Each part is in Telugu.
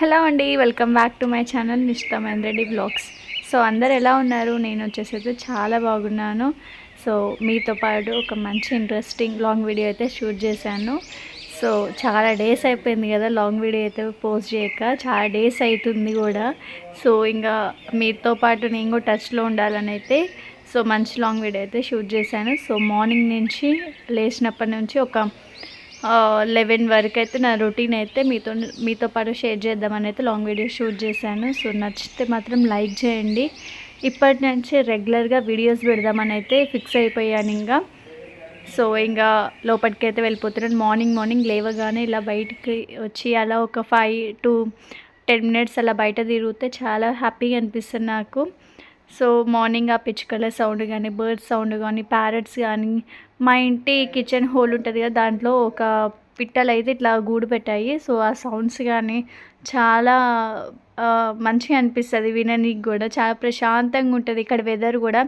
హలో అండి welcome back to my channel Nishtha Reddy vlogs. So అందరు ఎలా ఉన్నారు? నేను వచ్చేసి అయితే చాలా బాగున్నాను. సో మీతో పాటు ఒక మంచి ఇంట్రెస్టింగ్ లాంగ్ వీడియో అయితే షూట్ చేశాను. సో చాలా డేస్ అయిపోయింది కదా లాంగ్ వీడియో అయితే పోస్ట్ చేయక. చాలా డేస్ అవుతుంది కూడా. సో ఇంకా మీతో పాటు నేను కూడా టచ్లో ఉండాలని అయితే సో మంచి లాంగ్ వీడియో అయితే షూట్ చేశాను. సో మార్నింగ్ నుంచి లేచినప్పటి నుంచి ఒక లెవెన్ వరకు అయితే నా రొటీన్ అయితే మీతో మీతో పాటు షేర్ చేద్దామని అయితే లాంగ్ వీడియో షూట్ చేశాను. సో నచ్చితే మాత్రం లైక్ చేయండి. ఇప్పటి నుంచి రెగ్యులర్గా వీడియోస్ పెడదామని అయితే ఫిక్స్ అయిపోయాను ఇంకా. సో ఇంకా లోపలికి అయితే వెళ్ళిపోతున్నాను. మార్నింగ్ మార్నింగ్ లేవగానే ఇలా బయటికి వచ్చి అలా ఒక ఫైవ్ టు టెన్ మినిట్స్ అలా బయట తిరిగితే చాలా హ్యాపీగా అనిపిస్తుంది నాకు. సో మార్నింగ్ ఆ పిచ్చుకల సౌండ్ కానీ బర్డ్స్ సౌండ్ కానీ ప్యారెట్స్ కానీ మా ఇంటి కిచెన్ హోల్ ఉంటుంది కదా దాంట్లో ఒక పిట్టలు అయితే ఇట్లా గూడు పెట్టాయి. సో ఆ సౌండ్స్ కానీ చాలా మంచిగా అనిపిస్తుంది విననీకి కూడా. చాలా ప్రశాంతంగా ఉంటుంది ఇక్కడ వెదర్ కూడా.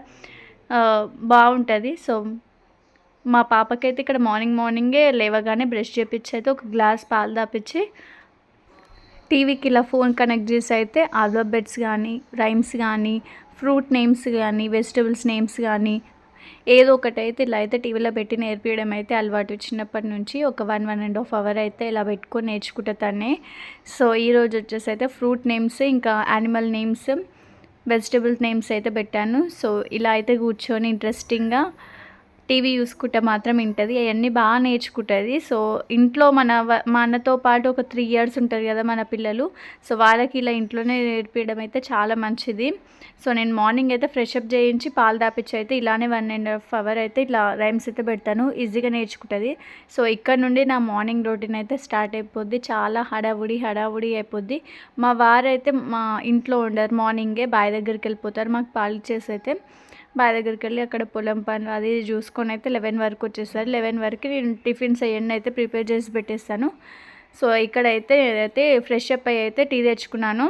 బాగుంటుంది. సో మా పాపకైతే ఇక్కడ మార్నింగ్ మార్నింగే లేవగానే బ్రష్ చేపించి అయితే ఒక గ్లాస్ పాలు తాపించి టీవీకి ఇలా ఫోన్ కనెక్ట్ చేసి అయితే ఆల్ఫాబెట్స్ కానీ రైమ్స్ కానీ ఫ్రూట్ నేమ్స్ కానీ వెజిటబుల్స్ నేమ్స్ కానీ ఏదో ఒకటి అయితే ఇలా అయితే టీవీలో పెట్టి నేర్పించడం అయితే అలవాటు చిన్నప్పటి నుంచి ఒక one one and half hour అయితే ఇలా పెట్టుకొని నేర్చుకుంటా తనే. సో ఈరోజు వచ్చేసి అయితే ఫ్రూట్ నేమ్స్ ఇంకా యానిమల్ నేమ్స్ వెజిటబుల్ నేమ్స్ అయితే పెట్టాను. సో ఇలా అయితే కూర్చొని ఇంట్రెస్టింగ్గా టీవీ చూసుకుంటే మాత్రం వింటుంది. అవన్నీ బాగా నేర్చుకుంటుంది. సో ఇంట్లో మన మనతో పాటు ఒక త్రీ ఇయర్స్ ఉంటుంది కదా మన పిల్లలు. సో వాళ్ళకి ఇలా ఇంట్లోనే నేర్పించడం అయితే చాలా మంచిది. సో నేను మార్నింగ్ అయితే ఫ్రెష్ అప్ చేయించి పాలు దాపించి అయితే ఇలానే వన్ అండ్ హాఫ్ అవర్ అయితే ఇట్లా రైమ్స్ అయితే పెడతాను. ఈజీగా నేర్చుకుంటుంది. సో ఇక్కడ నుండి నా మార్నింగ్ రొటీన్ అయితే స్టార్ట్ అయిపోద్ది. చాలా హడావుడి హడావుడి అయిపోద్ది. మా వారైతే మా ఇంట్లో ఉండరు. మార్నింగే బాయ్ దగ్గరికి వెళ్ళిపోతారు మాకు పాలు ఇచ్చేసి అయితే. బావి దగ్గరికి వెళ్ళి అక్కడ పొలం పనులు అది చూసుకొని అయితే లెవెన్ వరకు వచ్చేసారు. లెవెన్ వరకు నేను టిఫిన్స్ అవన్నీ అయితే ప్రిపేర్ చేసి పెట్టేస్తాను. సో ఇక్కడైతే నేనైతే ఫ్రెష్ అప్ అయ్యి అయితే టీ తెచ్చుకున్నాను.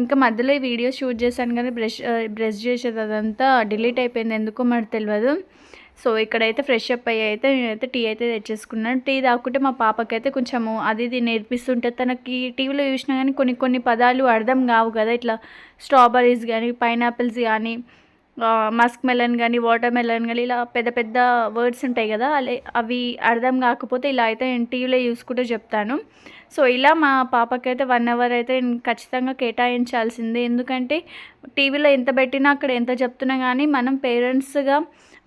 ఇంకా మధ్యలో ఈ వీడియో షూట్ చేశాను కానీ బ్రష్ బ్రష్ చేసేది అదంతా డిలీట్ అయిపోయింది. ఎందుకో మరి తెలియదు సో ఇక్కడైతే ఫ్రెష్ అప్ అయ్యి అయితే నేనైతే టీ అయితే తెచ్చేసుకున్నాను. టీ తాకుంటే మా పాపకైతే కొంచెము అది ఇది నేర్పిస్తుంటే తనకి టీవీలో చూసినా కానీ కొన్ని కొన్ని పదాలు అర్థం కావు కదా. ఇట్లా స్ట్రాబెర్రీస్ కానీ పైనాపిల్స్ కానీ మస్క్ మెలన్ కానీ వాటర్ మెలన్ కానీ ఇలా పెద్ద పెద్ద వర్డ్స్ ఉంటాయి కదా అవి అర్థం కాకపోతే ఇలా అయితే నేను టీవీలో చూసుకుంటూ చెప్తాను. సో ఇలా మా పాపకైతే వన్ అవర్ అయితే నేను ఖచ్చితంగా కేటాయించాల్సిందే. ఎందుకంటే టీవీలో ఎంత పెట్టినా అక్కడ ఎంత చెప్తున్నా కానీ మనం పేరెంట్స్గా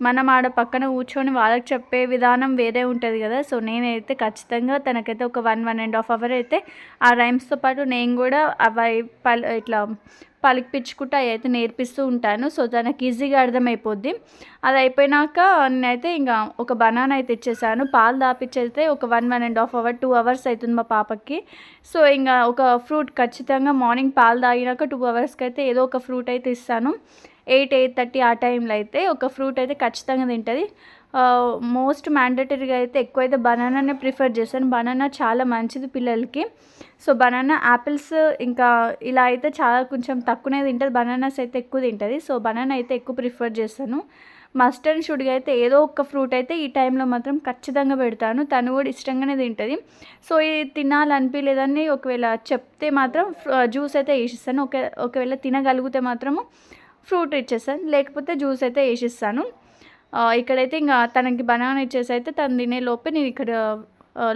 మనం ఆడ పక్కన కూర్చొని వాళ్ళకి చెప్పే విధానం వేరే ఉంటుంది కదా. సో నేనైతే ఖచ్చితంగా తనకైతే ఒక one one and half hour అయితే ఆ రైమ్స్తో పాటు నేను కూడా అవి పల్ ఇట్లా పలికిపించుకుంటూ అవి అయితే నేర్పిస్తూ ఉంటాను. సో తనకి ఈజీగా అర్థమైపోద్ది. అది అయిపోయినాక నేనైతే ఇంకా ఒక బనానా అయితే ఇచ్చేసాను. పాలు దాపిచ్చైతే ఒక one one and half hour two hours అవుతుంది మా పాపకి. సో ఇంకా ఒక ఫ్రూట్ ఖచ్చితంగా మార్నింగ్ పాలు తాగినాక టూ అవర్స్కి అయితే ఏదో ఒక ఫ్రూట్ అయితే ఇస్తాను. ఎయిట్ ఎయిట్ థర్టీ ఆ టైంలో అయితే ఒక ఫ్రూట్ అయితే ఖచ్చితంగా తింటుంది. మోస్ట్ మ్యాండటరీగా అయితే ఎక్కువైతే బనానానే ప్రిఫర్ చేస్తాను బనానా చాలా మంచిది పిల్లలకి. సో బనానా యాపిల్స్ ఇంకా ఇలా అయితే చాలా కొంచెం తక్కువనే తింటుంది. బనానాస్ అయితే ఎక్కువ తింటుంది. సో బనానా అయితే ఎక్కువ ప్రిఫర్ చేస్తాను. మస్ట్ అండ్ షుడ్గా అయితే ఏదో ఒక ఫ్రూట్ అయితే ఈ టైంలో మాత్రం ఖచ్చితంగా పెడతాను. తను కూడా ఇష్టంగానే తింటుంది. సో ఇది తినాలనిపించలేదని ఒకవేళ చెప్తే మాత్రం జ్యూస్ అయితే వేసిస్తాను. ఒక ఒకవేళ తినగలిగితే మాత్రము ఫ్రూట్ ఇచ్చేస్తాను. లేకపోతే జ్యూస్ అయితే వేసిస్తాను. ఇక్కడైతే ఇంకా తనకి బనానా ఇచ్చేసి అయితే తను తినే లోపే నేను ఇక్కడ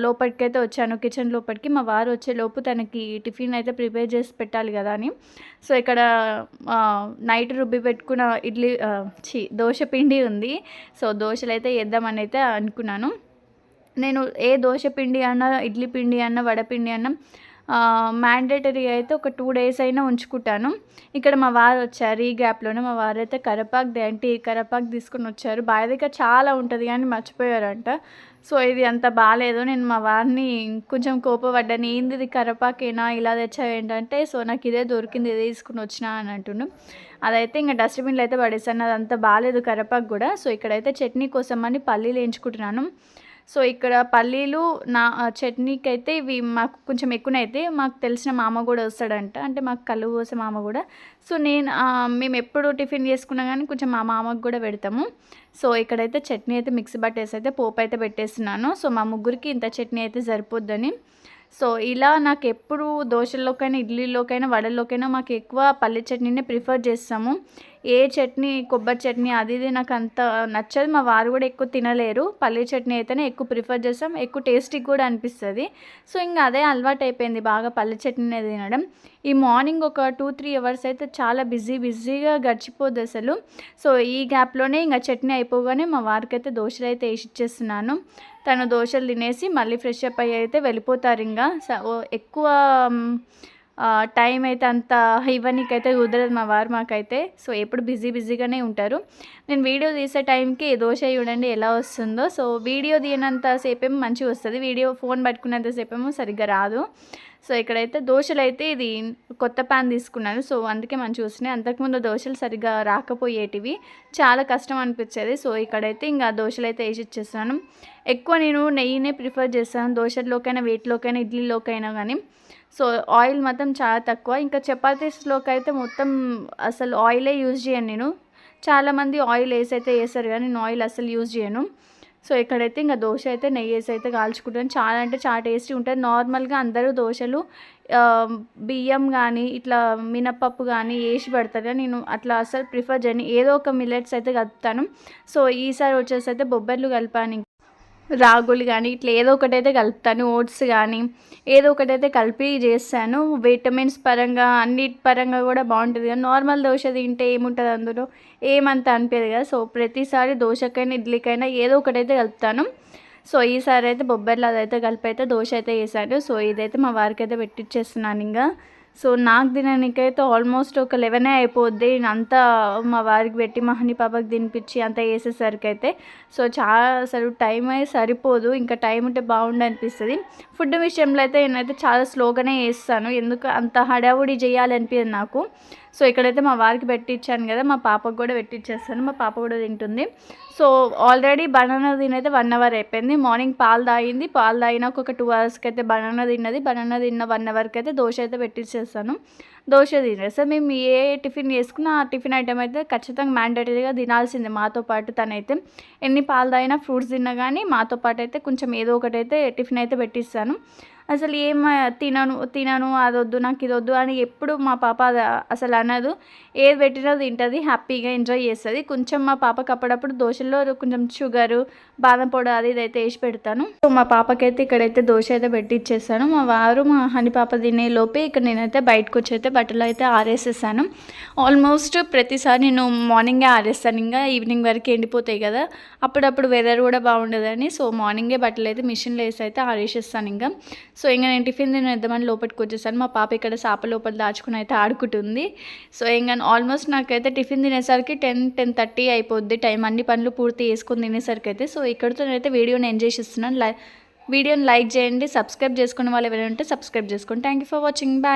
లోపలికైతే అయితే వచ్చాను. కిచెన్ లోపలికి. మా వారు వచ్చే లోపు తనకి టిఫిన్ అయితే ప్రిపేర్ చేసి పెట్టాలి కదా అని. సో ఇక్కడ నైట్ రుబ్బి పెట్టుకున్న ఇడ్లీ చి దోశ పిండి ఉంది. సో దోశలు అయితే వేద్దామని అయితే అనుకున్నాను. నేను ఏ దోశ పిండి అన్నా ఇడ్లీ పిండి అన్నా వడపిండి అన్నా మ్యాండేటరీ అయితే ఒక టూ డేస్ అయినా ఉంచుకుంటాను. ఇక్కడ మా వారు వచ్చారు ఈ గ్యాప్లోనే మా వారు అయితే కరపాక్ దేంటి కరపాకు తీసుకొని వచ్చారు. బావి దగ్గర చాలా ఉంటుంది కానీ మర్చిపోయారంట. సో ఇది అంత బాగాలేదు నేను మా వారిని కొంచెం కోపపడ్డాను. ఏంది ఇది కరపాకేనా? ఇలా తెచ్చావు ఏంటంటే సో నాకు ఇదే దొరికింది ఇదే తీసుకుని వచ్చినా అని అంటుండు. అదైతే ఇంకా డస్ట్బిన్లో అయితే పడేసాను. అది అంత బాగాలేదు కరపాకు కూడా. సో ఇక్కడైతే చట్నీ కోసం అని పల్లీలు వేయించుకుంటున్నాను. సో ఇక్కడ పల్లీలు నా చట్నీకి అయితే ఇవి మాకు కొంచెం ఎక్కువనే అయితే మాకు తెలిసిన మామ కూడా వస్తాడంట. అంటే మాకు కళ్ళు పోసే మామ కూడా. సో నేను మేము ఎప్పుడు టిఫిన్ చేసుకున్నా కానీ కొంచెం మా మామకు కూడా పెడతాము. సో ఇక్కడైతే చట్నీ అయితే మిక్సీ బట్టేసి అయితే పోపు అయితే పెట్టేస్తున్నాను. సో మా ముగ్గురికి ఇంత చట్నీ అయితే సరిపోద్దని. సో ఇలా నాకు ఎప్పుడు దోశల్లోకైనా ఇడ్లీలోకైనా వడల్లోకైనా మాకు ఎక్కువ పల్లి చట్నీనే ప్రిఫర్ చేస్తాము. ఏ చట్నీ కొబ్బరి చట్నీ అది ఇది నాకు అంత నచ్చదు. మా వారు కూడా ఎక్కువ తినలేరు. పల్లీ చట్నీ అయితేనే ఎక్కువ ప్రిఫర్ చేస్తాం. ఎక్కువ టేస్టీ కూడా అనిపిస్తుంది. సో ఇంకా అదే అలవాటు అయిపోయింది బాగా పల్లీ చట్నీ తినడం. ఈ మార్నింగ్ ఒక టూ త్రీ అవర్స్ అయితే చాలా బిజీ బిజీగా గడిచిపోద్ది అసలు. సో ఈ గ్యాప్లోనే ఇంకా చట్నీ అయిపోగానే మా వారికి అయితే దోశలు అయితే వేసి ఇచ్చేస్తున్నాను. తను దోశలు తినేసి మళ్ళీ ఫ్రెష్ అప్ అయ్యి అయితే వెళ్ళిపోతారు ఇంకా ఎక్కువ టైం అయితే అంత ఇవ్వనీకైతే కుదరదు మా వారు మాకైతే. సో ఎప్పుడు బిజీ బిజీగానే ఉంటారు. నేను వీడియో తీసే టైంకి దోశ చూడండి ఎలా వస్తుందో. సో వీడియో తీయనంత సేపేమో మంచిగా వస్తుంది. వీడియో ఫోన్ పట్టుకున్నంత సేపేమో సరిగ్గా రాదు. సో ఇక్కడైతే దోశలు అయితే ఇది కొత్త ప్యాన్ తీసుకున్నాను సో అందుకే మంచిగా వస్తున్నాయి. అంతకుముందు దోశలు సరిగ్గా రాకపోయేటివి. చాలా కష్టం అనిపించేది. సో ఇక్కడైతే ఇంకా దోశలు అయితే వేసి ఇచ్చేస్తాను ఎక్కువ నేను నెయ్యినే ప్రిఫర్ చేస్తాను. దోశల్లోకైనా వేటిలోకైనా ఇడ్లీలోకైనా కానీ సో ఆయిల్ మాత్రం చాలా తక్కువ. ఇంకా చపాతీస్లోకి అయితే మొత్తం అసలు ఆయిలే యూజ్ చేయను నేను. చాలామంది ఆయిల్ వేసి అయితే వేస్తారు కానీ నేను ఆయిల్ అసలు యూజ్ చేయను. సో ఇక్కడైతే ఇంకా దోశ అయితే నెయ్యి వేసి అయితే కాల్చుకుంటాను. చాలా అంటే చాలా టేస్టీ ఉంటుంది. నార్మల్గా అందరూ దోశలు బియ్యం కానీ ఇట్లా మినపప్పు కానీ వేసి పెడతారు. కానీ నేను అట్లా అసలు ప్రిఫర్ చేయను. ఏదో ఒక మిల్లెట్స్ అయితే కలుపుతాను. సో ఈసారి వచ్చేసి అయితే బొబ్బర్లు కలిపాను. రాగులు కానీ ఇట్లా ఏదో ఒకటైతే కలుపుతాను ఓట్స్ కానీ ఏదో ఒకటైతే కలిపి చేస్తాను. విటమిన్స్ పరంగా అన్నిటి పరంగా కూడా బాగుంటుంది కానీ నార్మల్ దోశ తింటే ఏముంటుంది అందులో? ఏమంత అనిపించదు కదా. సో ప్రతిసారి దోశకైనా ఇడ్లీకైనా ఏదో ఒకటైతే కలుపుతాను. సో ఈసారి అయితే బొబ్బర్లు అదైతే కలిపి అయితే దోశ అయితే వేసాను సో ఇదైతే మా వారికి అయితే పెట్టిచ్చేస్తున్నాను ఇంకా. సో నాకు తినడానికైతే ఆల్మోస్ట్ ఒక లెవెనే అయిపోద్ది. నేను అంతా మా వారికి పెట్టి మా హనీ పాపకి తినిపించి అంతా వేసేసరికి అయితే సో చాలా అసలు టైం అయితే సరిపోదు. ఇంకా టైం ఉంటే బాగుండు అనిపిస్తుంది ఫుడ్ విషయంలో అయితే నేనైతే చాలా స్లోగానే వేస్తాను ఎందుకు అంత హడావుడి చేయాలనిపించదు నాకు. సో ఇక్కడైతే మా వారికి పెట్టించాను కదా మా పాపకు కూడా పెట్టిచ్చేస్తాను మా పాప కూడా తింటుంది. సో ఆల్రెడీ బనానా తినైతే వన్ అవర్ అయిపోయింది. మార్నింగ్ పాలు తాగింది. పాలు తాగినాక ఒక టూ అవర్స్కి అయితే బనానా తిన్నది. బనానా తిన్న వన్ అవర్కి అయితే దోశ అయితే పెట్టించేస్తాను దోశ తినేస్తే మేము ఏ టిఫిన్ చేసుకున్న ఆ టిఫిన్ ఐటమ్ అయితే ఖచ్చితంగా మ్యాండేటరీగా తినాల్సిందే మాతో పాటు తనైతే. ఎన్ని పాలు తాగినా ఫ్రూట్స్ తిన్నా కానీ మాతో పాటు అయితే కొంచెం ఏదో ఒకటి అయితే టిఫిన్ అయితే పెట్టిస్తాను. అసలు ఏం తినను తినను అది వద్దు నాకు ఇది వద్దు అని ఎప్పుడు మా పాప అది అసలు అనదు. ఏది పెట్టినా తింటుంది హ్యాపీగా ఎంజాయ్ చేస్తుంది. కొంచెం మా పాపకి అప్పుడప్పుడు దోశలో కొంచెం షుగరు బాదం పొడి అది ఇది అయితే వేసి పెడతాను. సో మా పాపకైతే ఇక్కడైతే దోశ అయితే పెట్టి ఇచ్చేస్తాను మా వారు మా హని పాప తినే లోపే ఇక్కడ నేనైతే బయటకు వచ్చి అయితే బట్టలు అయితే ఆరేసేసాను. ఆల్మోస్ట్ ప్రతిసారి నేను మార్నింగే ఆరేస్తాను. ఇంకా ఈవినింగ్ వరకు ఎండిపోతాయి కదా అప్పుడప్పుడు వెదర్ కూడా బాగుండదని. సో మార్నింగే బట్టలు అయితే మిషన్లో వేసి అయితే ఆరేసేస్తాను ఇంకా. సో ఇంకా నేను టిఫిన్ తినేద్దామని లోపలికి వచ్చేసాను. మా పాప ఇక్కడ సాప లోపల దాచుకుని అయితే ఆడుకుంటుంది. సో ఇంకా ఆల్మోస్ట్ నాకైతే టిఫిన్ తినేసరికి టెన్ టెన్ థర్టీ అయిపోద్ది టైం. అన్ని పనులు పూర్తి చేసుకుని తినేసరికి అయితే. సో ఇక్కడితో నేనైతే వీడియోని ఎంజాయ్ చేస్తున్నాను లై వీడియోని లైక్ చేయండి సబ్స్క్రైబ్ చేసుకునే వాళ్ళు ఎవరైనా ఉంటే సబ్స్క్రైబ్ చేసుకోండి. Thank you for watching bye